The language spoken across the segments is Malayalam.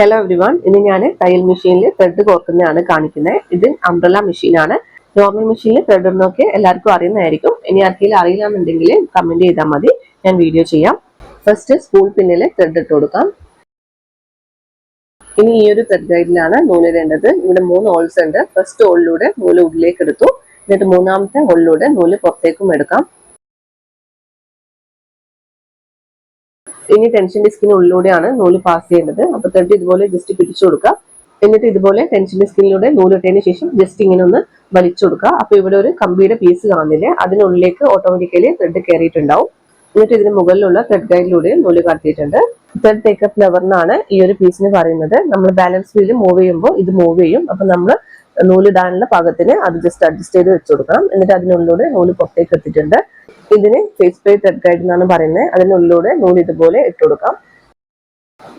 ഹലോ എവ്രിവൺ ഇന്ന് ഞാൻ തയ്യൽ മെഷീനിൽ ത്രെഡ് കോർക്കുന്നതാണ് കാണിക്കുന്നത് ഇത് അംബ്രല മെഷീനാണ് നോർമൽ മെഷീനിൽ ത്രെഡ് ഇടുന്നൊക്കെ എല്ലാവർക്കും അറിയുന്നതായിരിക്കും. ഇനി ആർക്കെങ്കിലും അറിയില്ല എന്നുണ്ടെങ്കിൽ കമന്റ് ചെയ്താൽ മതി. ഞാൻ വീഡിയോ ചെയ്യാം. ഫസ്റ്റ് സ്കൂൾ പിന്നിൽ ത്രെഡ് ഇട്ട് കൊടുക്കാം. ഇനി ഈ ഒരു ത്രെഡ് ഗൈഡിലാണ് നൂലിടേണ്ടത് ഇവിടെ മൂന്ന് ഹോൾസ് ഉണ്ട്. ഫസ്റ്റ് ഹോളിലൂടെ നൂൽ ഉള്ളിലേക്ക് എടുത്തു. എന്നിട്ട് മൂന്നാമത്തെ ഹോളിലൂടെ നൂൽ പുറത്തേക്കും എടുക്കാം. ഇനി ടെൻഷൻ ഡിസ്കിന് ഉള്ളിലൂടെയാണ് നൂൽ പാസ് ചെയ്യേണ്ടത്. അപ്പൊ തട്ടി ഇതുപോലെ ജസ്റ്റ് പിടിച്ചു കൊടുക്കുക. എന്നിട്ട് ഇതുപോലെ ടെൻഷൻ സ്കിന്നിലൂടെ നൂലിട്ടതിന് ശേഷം ജസ്റ്റ് ഇങ്ങനെ ഒന്ന് വലിച്ചു കൊടുക്കുക. അപ്പൊ ഇവിടെ ഒരു കമ്പിയുടെ പീസ് കാണുന്നില്ലേ? അതിനുള്ളിലേക്ക് ഓട്ടോമാറ്റിക്കലി ത്രെഡ് കയറിയിട്ടുണ്ടാവും എന്നിട്ട് ഇതിന് മുകളിലുള്ള ത്രെഡ് ഗൈഡിലൂടെ നൂൽ കടത്തിയിട്ടുണ്ട്. ത്രെഡ് ടേക്കപ്പ് ലെവർ എന്നാണ് ഈ ഒരു പീസിന് പറയുന്നത്. നമ്മൾ ബാലൻസ് വീൽ മൂവ് ചെയ്യുമ്പോൾ ഇത് മൂവ് ചെയ്യും. അപ്പൊ നമ്മൾ നൂലിടാനുള്ള പാകത്തിന് അത് ജസ്റ്റ് അഡ്ജസ്റ്റ് ചെയ്ത് വെച്ചു കൊടുക്കണം. എന്നിട്ട് അതിനുള്ളിലൂടെ നൂൽ പുറത്തേക്ക് എത്തിയിട്ടുണ്ട്. ഇതിന് ഫേസ് പ്ലേറ്റ് ത്രെഡ് ഗൈഡ് എന്നാണ് പറയുന്നത്. അതിനുള്ളിലൂടെ നൂൽ ഇതുപോലെ ഇട്ട് കൊടുക്കാം.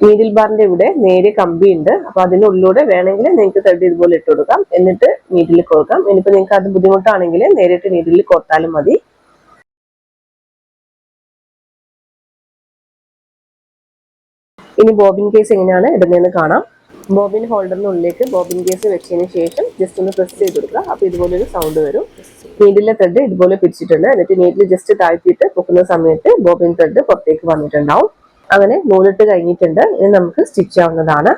നീഡിൽ ബാറിന്റെ ഇവിടെ നേരെ കമ്പി ഉണ്ട്. അപ്പൊ അതിനുള്ളിലൂടെ വേണമെങ്കിൽ നിങ്ങൾക്ക് ത്രെഡ് ഇതുപോലെ ഇട്ട് കൊടുക്കാം. എന്നിട്ട് നീഡിൽ കോർക്കാം ഇനിയിപ്പോ നിങ്ങൾക്ക് അത് ബുദ്ധിമുട്ടാണെങ്കിൽ നേരിട്ട് നീഡിൽ കോർത്താലും മതി. ഇനി ബോബിൻ കേസ് എങ്ങനെയാണ് ഇടുന്നതെന്ന് കാണാം. ബോബിൻ ഹോൾഡറിനുള്ളിലേക്ക് ബോബിൻ കേസ് വെച്ചതിന് ശേഷം ജസ്റ്റ് ഒന്ന് പ്രസ് ചെയ്ത് കൊടുക്കുക. അപ്പൊ ഇതുപോലെ ഒരു സൗണ്ട് വരും. നീഡിലെ ത്രെഡ് ഇതുപോലെ പിടിച്ചിട്ടുണ്ട്. എന്നിട്ട് നീഡിൽ ജസ്റ്റ് താഴ്ത്തിയിട്ട് പൊക്കുന്ന സമയത്ത് ബോബിൻ ത്രെഡ് പുറത്തേക്ക് വന്നിട്ടുണ്ടാവും. അങ്ങനെ നൂലിട്ട് കഴിഞ്ഞിട്ടുണ്ട്. ഇത് നമുക്ക് സ്റ്റിച്ച് ആവുന്നതാണ്.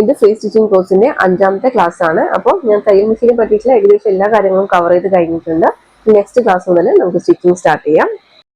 ഇത് ഫ്രീ സ്റ്റിച്ചിങ് കോഴ്സിന്റെ അഞ്ചാമത്തെ ക്ലാസ് ആണ്. അപ്പോൾ ഞാൻ തയ്യൽ മെഷീനെ പറ്റിയിട്ടുള്ള ഏകദേശം എല്ലാ കാര്യങ്ങളും കവർ ചെയ്ത് കഴിഞ്ഞിട്ടുണ്ട്. നെക്സ്റ്റ് ക്ലാസ് മുതൽ നമുക്ക് സ്റ്റിച്ചിങ് സ്റ്റാർട്ട് ചെയ്യാം.